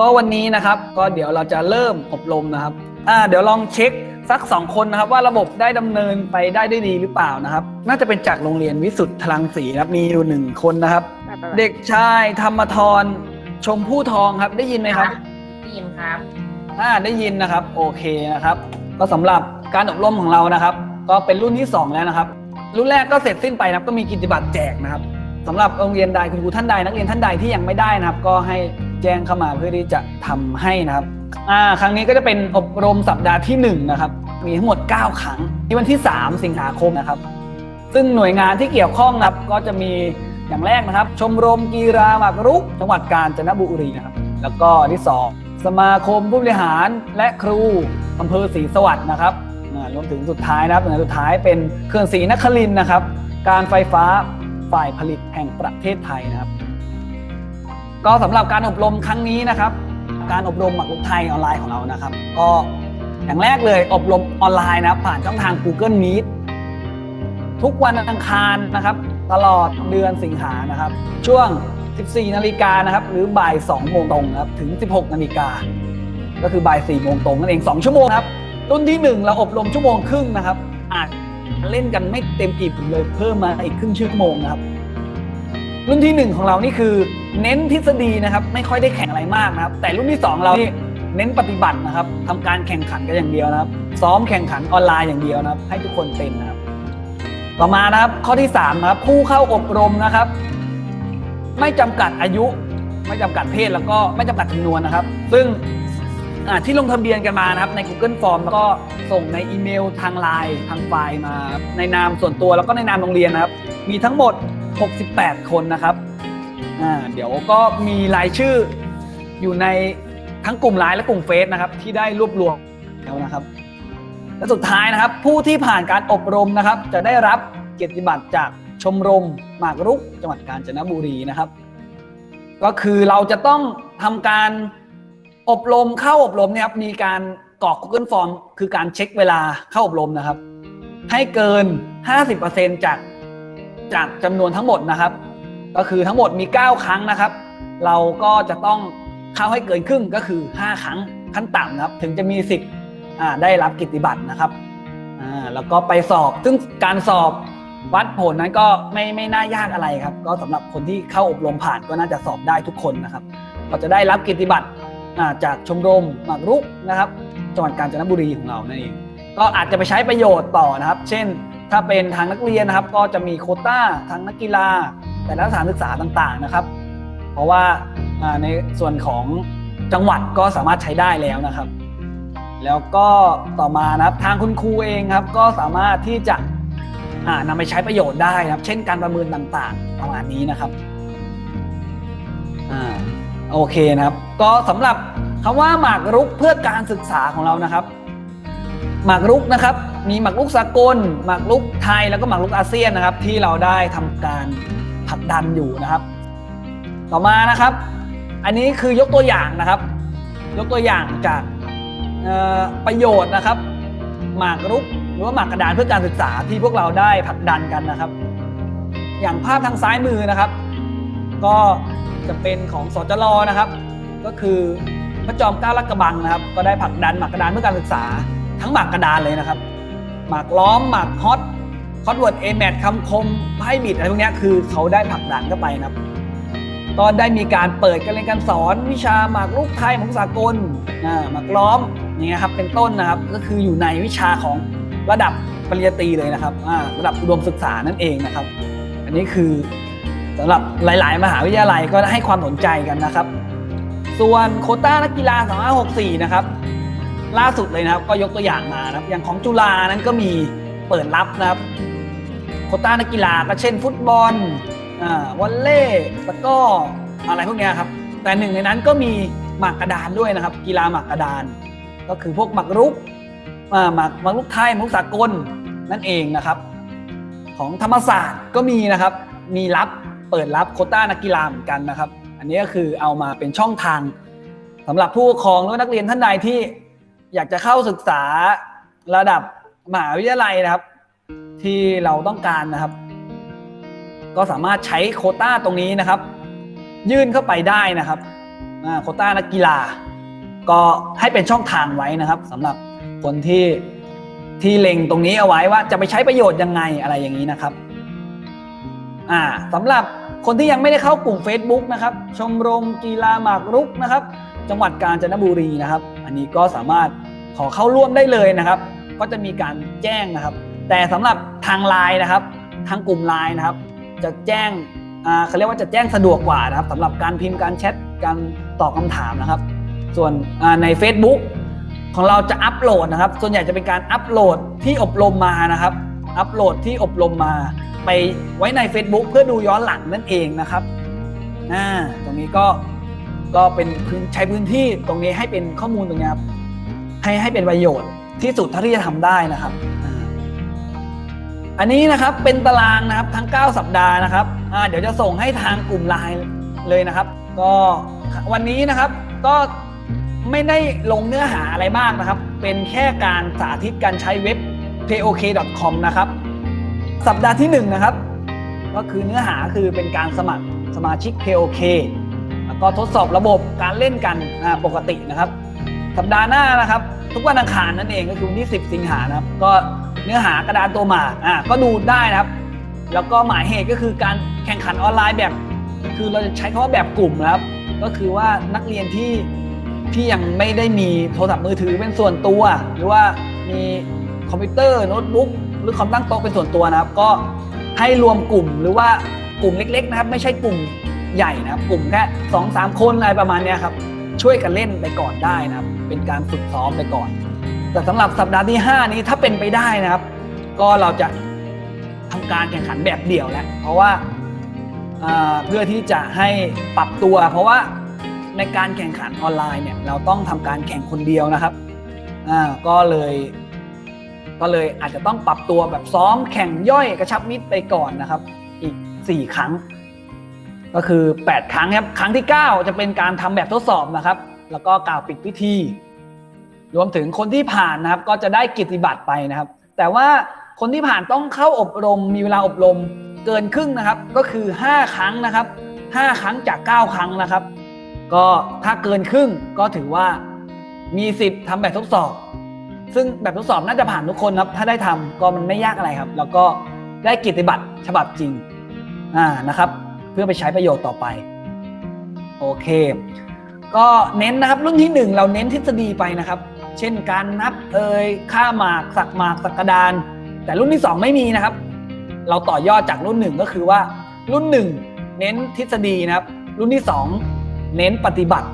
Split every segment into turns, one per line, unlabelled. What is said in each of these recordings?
ก็วันนี้นะครับก็เดี๋ยวเราจะเริ่มอบรมนะครับอ่าเดี๋ยวลองเช็คสักสองคนนะครับ ว่าระบบได้ดำเนินไปได้ด้วยดีหรือเปล่านะครับ น่าจะเป็นจากโรงเรียนวิสุทธ์พลังศรีนะครับมีอยู่หนึ่งคนนะครับ เด็กชายธรรมทรชมพู่ทองครับได้ยินไหมครับ
ได้ยินครับ
อ่าได้ยินนะครับโอเคนะครับ ก็สำหรับการอบรมของเรานะครับ ก็เป็นรุ่นที่ 2 แล้วนะครับ รุ่นแรกก็เสร็จสิ้นไปนะครับก็มีกิจบัตรแจกนะครับ สำหรับโรงเรียนใดคุณครูท่านใดนักเรียนท่านใดที่ยังไม่ได้นะครับ ก็ให้แจ้งเข้ามาเพื่อที่จะทำให้นะครับอ่าครั้งนี้ก็จะเป็นอบรมสัปดาห์ที่1นะครับมีทั้งหมด 9 ครั้งในวันที่ 3 สิงหาคมนะครับ ซึ่งหน่วยงานที่เกี่ยวข้องนะครับก็จะมีอย่างแรกนะครับ ชมรมกีฬาหมากรุก จังหวัดกาญจนบุรีนะครับ แล้วก็ที่สองสมาคมผู้บริหารและครูอำเภอศรีสวัสดิ์นะครับรวมถึงสุดท้ายนะครับหน่วยสุดท้ายเป็นเครื่องศรีนครินนะครับ การไฟฟ้า ฝ่ายผลิตแห่งประเทศไทยนะครับ ก็สำหรับการอบรมครั้งนี้นะครับ การอบรมหมากรุกไทยออนไลน์ของเรานะครับ ก็อย่างแรกเลยอบรมออนไลน์นะครับผ่านช่องทาง Google Meet ทุกวันอังคารนะครับ ตลอดเดือนสิงหานะครับ ช่วง 14 นาฬิกานะครับ หรือบ่าย 2 โมงตรงนะครับ ถึง 16 นาฬิกา ก็คือบ่าย 4 โมงตรงนั่นเอง 2 ชั่วโมงครับ รุ่นที่ 1 เราอบรมชั่วโมงครึ่งนะครับอา เล่นกันไม่เต็มอิ่มเลยเพิ่มมาอีกครึ่งชั่วโมงนะครับ รุ่นที่ 1 ของเรานี่คือ เน้นทฤษฎีนะครับ ไม่ค่อยได้แข่งอะไรมากนะครับ แต่รุ่นที่ 2 เรานี่เน้นปฏิบัตินะครับทำการแข่งขันกันอย่างเดียวนะครับ ซ้อมแข่งขันออนไลน์อย่างเดียวนะครับ ให้ทุกคนเป็นนะครับ ต่อมานะครับข้อที่3นะครับผู้เข้าอบรมนะครับ ไม่จำกัดอายุ ไม่จำกัดเพศแล้วก็ไม่จำกัดจำนวนนะครับ ซึ่ง อ่าที่ลงทะเบียนกันมานะครับใน Google Form แล้วก็ส่งในอีเมลทางไลน์ทางไฟล์มาครับในนามส่วนตัวแล้วก็ในนามโรงเรียนนะครับ มีทั้งหมด 68 คนนะครับอ่าเดี๋ยวก็มีรายชื่ออยู่ในทั้งกลุ่มไลน์และกลุ่มเฟซนะครับ ที่ได้รวบรวมแล้วนะครับ และสุดท้ายนะครับผู้ที่ผ่านการอบรมนะครับ จะได้รับเกียรติบัตรจากชมรมหมากรุกจังหวัดกาญจนบุรีนะครับ ก็คือเราจะต้องทำการ อบรมเข้าอบรมเนี่ยครับมีการกรอก Google Form คือการเช็คเวลาเข้าอบรมนะครับ ให้เกิน 50%จากจากจำนวนทั้งหมดนะครับ ก็คือทั้งหมดมี 9 ครั้งนะครับ เราก็จะต้องเข้าให้เกินครึ่งก็คือ 5 ครั้งขั้นต่ำนะครับ ถึงจะมีสิทธิ์ได้รับกิตติบัตรนะครับแล้วก็ไปสอบ ซึ่งการสอบวัดผลนั้นก็ไม่ไม่น่ายากอะไรครับ ก็สำหรับคนที่เข้าอบรมผ่านก็น่าจะสอบได้ทุกคนนะครับ ก็จะได้รับกิตติบัตร จากชมรมหมากรุกนะครับจังหวัดกาญจนบุรีของเรานั่นเองก็อาจจะไปใช้ประโยชน์ต่อนะครับ เช่น ถ้าเป็นทางนักเรียนนะครับ ก็จะมีโคต้าทางนักกีฬา แต่ละสถานศึกษาต่างๆนะครับ เพราะว่าในส่วนของจังหวัดก็สามารถใช้ได้แล้วนะครับ แล้วก็ต่อมานะครับทางคุณครูเองครับ ก็สามารถที่จะอ่านำไปใช้ประโยชน์ได้นะครับ เช่นการประเมินต่างๆประมาณนี้นะครับอ่า โอเคนะครับ ก็สำหรับคำว่าหมากรุกเพื่อการศึกษาของเรานะครับ หมากรุกนะครับ มีหมากรุกสากล หมากรุกไทยแล้วก็หมากรุกอาเซียนนะครับ ที่เราได้ทำการผลักดันอยู่นะครับ ต่อมานะครับ อันนี้คือยกตัวอย่างนะครับ ยกตัวอย่างจากประโยชน์นะครับ หมากรุกหรือว่าหมากกระดานเพื่อการศึกษาที่พวกเราได้ผลักดันกันนะครับ อย่างภาพทางซ้ายมือนะครับ ก็จะเป็นของสจรนะครับ ก็คือพระจอมเกล้าลัดกระบังนะครับ ก็ได้ผลักดันหมากกระดานเพื่อการศึกษา ทั้งหมากกระดานเลยนะครับ หมากล้อมหมากฮอตคอตเวิร์ดเอแมทคำคมไพ่บิดอะไรพวกนี้คือเขาได้ผลักดันเข้าไปนะครับก็ได้มีการเปิดการเรียนการสอนวิชาหมากรุกไทยหมากสากลหมากล้อมนี่ครับเป็นต้นนะครับก็คืออยู่ในวิชาของระดับปริญญาตรีเลยนะครับระดับอุดมศึกษานั่นเองนะครับ อันนี้คือ สำหรับหลาย ๆ มหาวิทยาลัยก็ให้ความสนใจกันนะครับ ส่วนโคต้านักกีฬา2564 นะครับ ล่าสุดเลยนะครับก็ยกตัวอย่างมานะครับ อย่างของจุฬานั้นก็มีเปิดรับนะครับ โคต้านักกีฬาก็เช่น ฟุตบอลวอลเล่ตะก้ออะไรพวกนี้ครับ แต่หนึ่งในนั้นก็มีหมากกระดานด้วยนะครับ กีฬาหมากกระดาน ก็คือพวกหมากรุกหมากหมากรุกไทยหมากรุกสากลนั่นเองนะครับ ของธรรมศาสตร์ก็มีนะครับ มีรับ เปิดรับโคต้านักกีฬาเหมือนกันนะครับ อันนี้ก็คือเอามาเป็นช่องทางสำหรับผู้ปกครองหรือนักเรียนท่านใดที่อยากจะเข้าศึกษาระดับมหาวิทยาลัยนะครับ ที่เราต้องการนะครับ ก็สามารถใช้โคต้าตรงนี้นะครับ ยื่นเข้าไปได้นะครับโคต้านักกีฬา ก็ให้เป็นช่องทางไว้นะครับสำหรับคนที่ที่เล็งตรงนี้เอาไว้ว่าจะไปใช้ประโยชน์ยังไงอะไรอย่างนี้นะครับ อ่าสำหรับ คนที่ยังไม่ได้เข้ากลุ่ม Facebook นะครับ ชมรมกีฬาหมากรุกนะครับ จังหวัดกาญจนบุรีนะครับ อันนี้ก็สามารถขอเข้าร่วมได้เลยนะครับ ก็จะมีการแจ้งนะครับ แต่สำหรับทางไลน์นะครับ ทางกลุ่มไลน์นะครับ จะแจ้งเขาเรียกว่าจะแจ้งสะดวกกว่านะครับสำหรับการพิมพ์การแชทการตอบคำถามนะครับ ส่วนใน Facebook ของเราจะอัปโหลดนะครับ ส่วนใหญ่จะเป็นการอัปโหลดที่อบรมมานะครับ อัปโหลดที่อบรมมาไปไว้ใน Facebook เพื่อดูย้อนหลังนั่นเองนะครับอ่าตรงนี้ก็ก็เป็นใช้พื้นที่ตรงนี้ให้เป็นข้อมูลตรงนี้ครับให้ให้เป็นประโยชน์ที่สุดเท่าที่จะทำได้นะครับ อันนี้นะครับเป็นตารางนะครับทั้ง 9 สัปดาห์นะครับเดี๋ยวจะส่งให้ทางกลุ่มไลน์เลยนะครับ ก็วันนี้นะครับก็ไม่ได้ลงเนื้อหาอะไรมากนะครับ เป็นแค่การสาธิตการใช้เว็บ pok.com นะครับ สัปดาห์ที่1นงนะครับ ก็คือเนื้อหาคือเป็นการสมัครสมาชิก KOK แล้วก็ทดสอบระบบการเล่นกันปกตินะครับ สัปดาห์หน้านะครับ ทุกวันอังคารนั่นเองก็คือวันที่ 10 สิงหานะครับ ก็เนื้อหากระดานตัวหมากอ่าก็ดูได้นะครับ แล้วก็หมายเหตุก็คือการแข่งขันออนไลน์แบบ คือเราจะใช้คำว่าแบบกลุ่มนะครับ ก็คือว่านักเรียนที่ที่ยังไม่ได้มีโทรศัพท์มือถือเป็นส่วนตัว หรือว่ามี คอมพิวเตอร์โน้ตบุ๊กหรือคอมตั้งโต๊ะเป็นส่วนตัวนะครับ ก็ให้รวมกลุ่มหรือว่ากลุ่มเล็กๆนะครับ ไม่ใช่กลุ่มใหญ่นะครับ กลุ่มแค่สองสามคนอะไรประมาณนี้ครับ ช่วยกันเล่นไปก่อนได้นะครับ เป็นการฝึกซ้อมไปก่อน แต่สำหรับสัปดาห์ที่ 5 นี้ถ้าเป็นไปได้นะครับ ก็เราจะทำการแข่งขันแบบเดี่ยวแล้วเพราะว่าเพื่อที่จะให้ปรับตัว เพราะว่าในการแข่งขันออนไลน์เนี่ยเราต้องทำการแข่งคนเดียวนะครับก็เลย ก็เลยอาจจะต้องปรับตัวแบบซ้อมแข่งย่อยกระชับมิตรไปก่อนนะครับ อีก 4 ครั้ง ก็คือ 8 ครั้งครับ ครั้งที่ 9 จะเป็นการทำแบบทดสอบนะครับ แล้วก็กล่าวปิดพิธี รวมถึงคนที่ผ่านนะครับ ก็จะได้กิตติบัตรไปนะครับ แต่ว่าคนที่ผ่านต้องเข้าอบรมมีเวลาอบรมเกินครึ่งนะครับ ก็คือ 5 ครั้งนะครับ 5 ครั้งจาก 9 ครั้งนะครับ ก็ถ้าเกินครึ่งก็ถือว่ามีสิทธิ์ทำแบบทดสอบ ซึ่งแบบทดสอบน่าจะผ่านทุกคนครับ ถ้าได้ทำก็มันไม่ยากอะไรครับ แล้วก็ได้กิตติบัตรฉบับจริงอ่านะครับ เพื่อไปใช้ประโยชน์ต่อไป โอเค ก็เน้นนะครับรุ่นที่หนึ่งเราเน้นทฤษฎีไปนะครับ เช่นการนับเอ่ยค่าหมากสักหมากสักกระดาน แต่รุ่นที่สองไม่มีนะครับ เราต่อยอดจากรุ่นหนึ่งก็คือว่ารุ่นหนึ่งเน้นทฤษฎีนะครับ รุ่นที่สองเน้นปฏิบัติ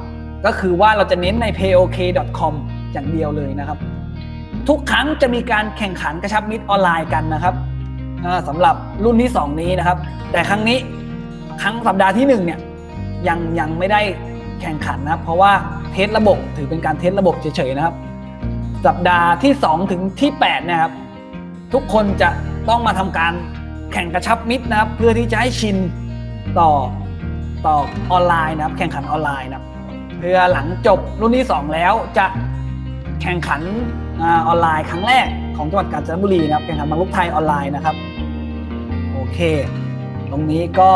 ก็คือว่าเราจะเน้นใน pok.com อย่างเดียวเลยนะครับ ทุกครั้งจะมีการแข่งขันกระชับมิตรออนไลน์กันนะครับสำหรับรุ่นที่ 2 นี้นะครับ แต่ครั้งนี้ครั้งสัปดาห์ที่1เนี่ยยังยังไม่ได้แข่งขันนะครับ เพราะว่าเทสระบบถือเป็นการเทสระบบเฉยๆนะครับ สัปดาห์ที่ 2 ถึงที่8นะครับ ทุกคนจะต้องมาทำการแข่งกระชับมิตรนะครับ เพื่อที่จะให้ชินต่อต่อออนไลน์นะครับ แข่งขันออนไลน์นะครับเพื่อหลังจบรุ่นที่ 2 แล้วจะแข่งขัน อาออนไลน์ครั้งแรกของจังหวัดกาญจนบุรีนะครับแข่งขันบรรลุไทยออนไลน์นะครับ โอเค ตรงนี้ก็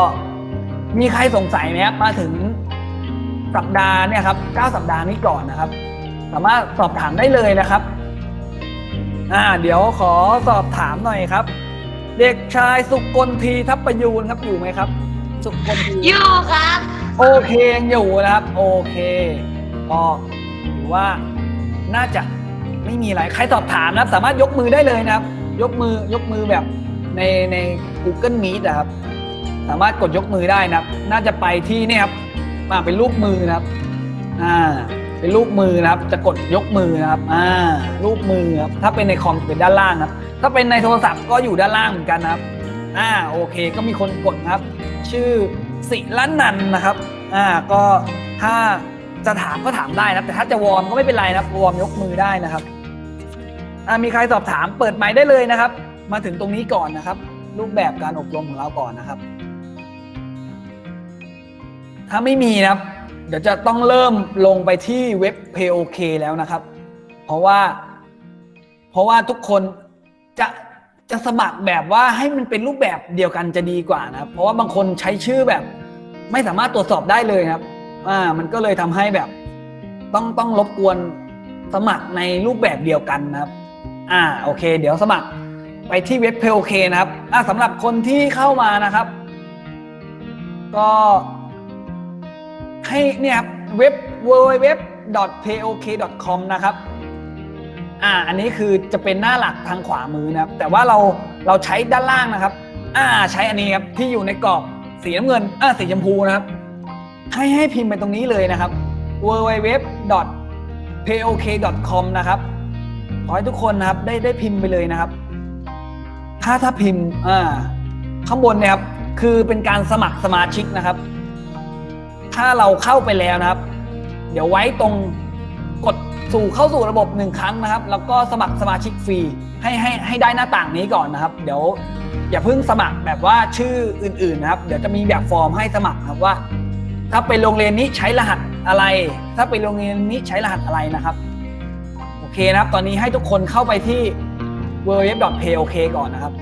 มีใครสงสัยไหมครับมาถึงสัปดาห์เนี่ยครับ9สัปดาห์นี้ก่อนนะครับ สามารถสอบถามได้เลยนะครับอ่าเดี๋ยวขอสอบถามหน่อยครับ เด็กชายสุกลทีทัพประยูนครับอยู่ไหมครับ สุกลที
อยู่ครับ
โอเคยังอยู่นะครับ โอเคก็ถือว่าน่าจะ ไม่มีอะไรใครสอบถามนะครับ สามารถยกมือได้เลยนะครับ ยกมือยกมือแบบในใน Google Meet นะครับ สามารถกดยกมือได้นะครับ น่าจะไปที่เนี่ยครับมาเป็นรูปมือนะครับอ่าเป็นรูปมือนะครับ จะกดยกมือนะครับอ่ารูปมือครับถ้าเป็นในคอมจะเป็นด้านล่างครับ ถ้าเป็นในโทรศัพท์ก็อยู่ด้านล่างเหมือนกันนะครับอ่าโอเค ก็มีคนกดนะครับ ชื่อสิละนันนะครับอ่าก็ถ้า จะถามก็ถามได้นะครับ แต่ถ้าจะวอร์มก็ไม่เป็นไรนะครับ วอร์มยกมือได้นะครับมีใครสอบถามเปิดไมค์ได้เลยนะครับ มาถึงตรงนี้ก่อนนะครับ รูปแบบการอบรมของเราก่อนนะครับ ถ้าไม่มีนะครับ เดี๋ยวจะต้องเริ่มลงไปที่เว็บ POK แล้วนะครับ เพราะว่า เพราะว่าทุกคนจะจะสมัครแบบว่าให้มันเป็นรูปแบบเดียวกันจะดีกว่านะครับ เพราะว่าบางคนใช้ชื่อแบบ ไม่สามารถตรวจสอบได้เลยครับ อ่ามันก็เลยทำให้แบบ ต้องต้องรบกวนสมัครในรูปแบบเดียวกันนะครับ อ่าโอเค เดี๋ยวสมัครไปที่เว็บเพลโอเคนะครับอ่าสำหรับคนที่เข้ามานะครับ ก็ให้เนี่ยครับเว็บ www.payok.com นะครับ อ่า อันนี้คือจะเป็นหน้าหลักทางขวามือนะครับ แต่ว่าเราเราใช้ด้านล่างนะครับ อ่า ใช้อันนี้ครับที่อยู่ในกรอบสีน้ำเงิน อ่าสีชมพูนะครับ ให้ให้พิมพ์ไปตรงนี้เลยนะครับ www.payok.com นะครับขอให้ทุกคนนะครับได้ได้พิมพ์ไปเลยนะครับ ถ้าถ้าพิมพ์อ่าข้างบนเนี่ยครับคือเป็นการสมัครสมาชิกนะครับ ถ้าเราเข้าไปแล้วนะครับ เดี๋ยวไว้ตรงกดสู่เข้าสู่ระบบหนึ่งครั้งนะครับ แล้วก็สมัครสมาชิกฟรีให้ให้ให้ได้หน้าต่างนี้ก่อนนะครับ เดี๋ยวอย่าเพิ่งสมัครแบบว่าชื่ออื่นๆนะครับ เดี๋ยวจะมีแบบฟอร์มให้สมัครครับว่า ถ้าไปโรงเรียนนี้ใช้รหัสอะไร ถ้าไปโรงเรียนนี้ใช้รหัสอะไรนะครับ โอเคนะครับ ตอนนี้ให้ทุกคนเข้าไปที่ www.payok
ก่อนนะครับ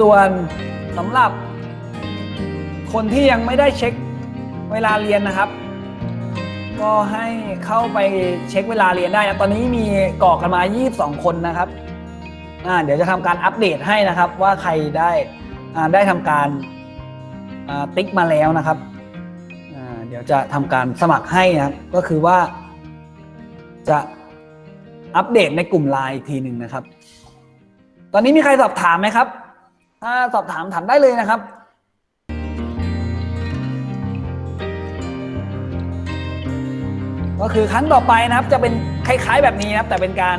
ส่วนสำ
หรับคนที่ยังไม่ได้เช็คเวลาเรียนนะครับ ก็ให้เข้าไปเช็คเวลาเรียนได้นะตอนนี้มีกรอกกันมา 22 คนนะครับอ่าเดี๋ยวจะทำการอัปเดตให้นะครับ ว่าใครได้อ่าได้ทำการอ่าติ๊กมาแล้วนะครับอ่าเดี๋ยวจะทำการสมัครให้นะครับ ก็คือว่าจะอัปเดตในกลุ่มไลน์อีกทีหนึ่งนะครับ ตอนนี้มีใครสอบถามไหมครับ ถ้าสอบถามถามได้เลยนะครับก็คือครั้งต่อไปนะครับจะเป็นคล้าย ๆ แบบนี้นะครับ แต่เป็นการ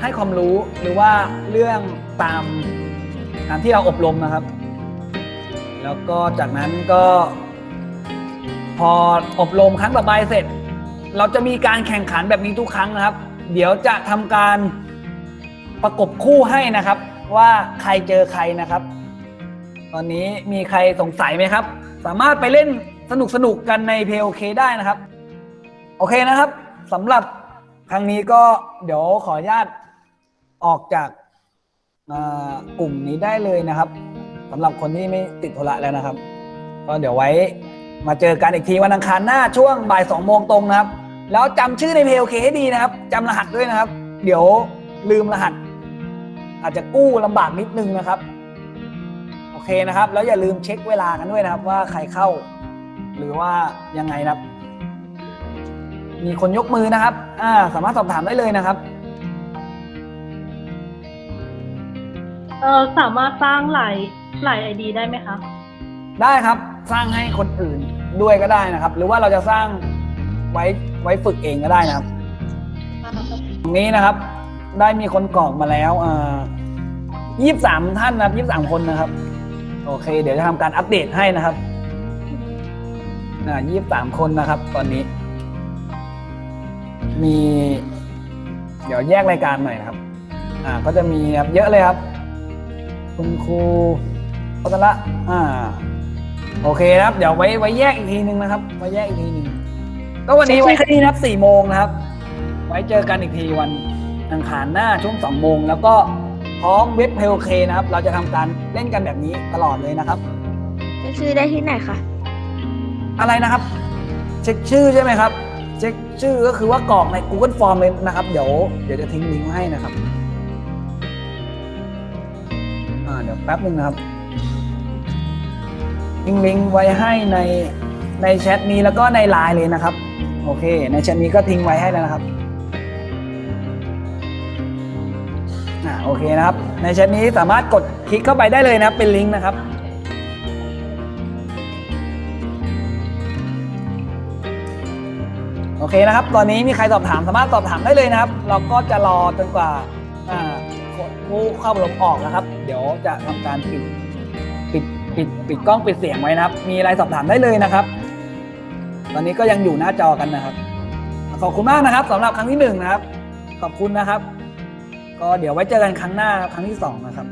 ให้ความรู้หรือว่าเรื่องตามตามที่เราอบรมนะครับ แล้วก็จากนั้นก็ พออบรมครั้งต่อไปเสร็จ เราจะมีการแข่งขันแบบนี้ทุกครั้งนะครับ เดี๋ยวจะทำการประกบคู่ให้นะครับ ว่าใครเจอใครนะครับ ตอนนี้มีใครสงสัยไหมครับ สามารถไปเล่นสนุกสนุกกันในเพลโอเคได้นะครับ โอเคนะครับสำหรับครั้งนี้ก็เดี๋ยวขออนุญาตออกจากกลุ่มนี้ได้เลยนะครับสำหรับคนที่ไม่ติดธุระแล้วนะครับ ก็เดี๋ยวไว้มาเจอกันอีกทีวันอังคารหน้าช่วงบ่ายสองโมงตรงนะครับ แล้วจำชื่อในเพลโอเคให้ดีนะครับจำรหัสด้วยนะครับ เดี๋ยวลืมรหัส อาจจะกู้ลำบากนิดนึงนะครับ โอเคนะครับ แล้วอย่าลืมเช็คเวลากันด้วยนะครับ ว่าใครเข้า หรือว่ายังไงนะครับ มีคนยกมือนะครับอ่าสามารถสอบถามได้เลยนะครับ
เออสามารถสร้างหลายหลายไอดีได้ไหมคะ
ได้ครับสร้างให้คนอื่นด้วยก็ได้นะครับ หรือว่าเราจะสร้างไว้ไว้ฝึกเองก็ได้นะครับ ตรงนี้นะครับ ได้มีคนกรอกมาแล้วยี่สิบสามท่านนะครับยี่สิบสามคนนะครับ โอเค เดี๋ยวจะทำการอัปเดตให้นะครับยี่สิบสามคนนะครับ ตอนนี้ มี เดี๋ยวแยกรายการหน่อยนะครับ อ่า ก็จะมีครับเยอะเลยครับ คุณครูพัทละอ่า โอเคนะครับ เดี๋ยวไว้ไว้แยกอีกทีหนึ่งนะครับ ไว้แยกอีกทีหนึ่งก็วันนี้ไว้แค่นี้นะครับสี่โมงนะครับ ไว้เจอกันอีกทีวัน อังคารหน้าช่วงสองโมงแล้วก็พร้อมเว็บเพลเคนะครับ เราจะทำการเล่นกันแบบนี้ตลอดเลยนะครับ
เช็คชื่อได้ที่ไหนคะ
อะไรนะครับ เช็คชื่อใช่ไหมครับ เช็คชื่อก็คือว่ากรอกใน Google Form เลยนะครับ เดี๋ยวเดี๋ยวจะทิ้งลิงก์ไว้ให้นะครับอ่าเดี๋ยวแป๊บหนึ่งนะครับทิ้งลิงก์ไว้ให้ในในแชทนี้แล้วก็ในไลน์เลยนะครับ โอเค ในแชทนี้ก็ทิ้งไว้ให้แล้วนะครับ โอเคนะครับ ในแชทนี้สามารถกดคลิกเข้าไปได้เลยนะครับเป็นลิงก์นะครับโอเคนะครับ ตอนนี้มีใครสอบถามสามารถสอบถามได้เลยนะครับ เราก็จะรอจนกว่าผู้เข้าอบรมออกนะครับ เดี๋ยวจะทำการปิดปิดปิดปิดกล้องปิดเสียงไว้นะครับ มีอะไรสอบถามได้เลยนะครับ ตอนนี้ก็ยังอยู่หน้าจอกันนะครับ ขอบคุณมากนะครับสำหรับครั้งที่หนึ่งนะครับ ขอบคุณนะครับ ก็เดี๋ยวไว้เจอกันครั้งหน้าครั้งที่สองนะครับ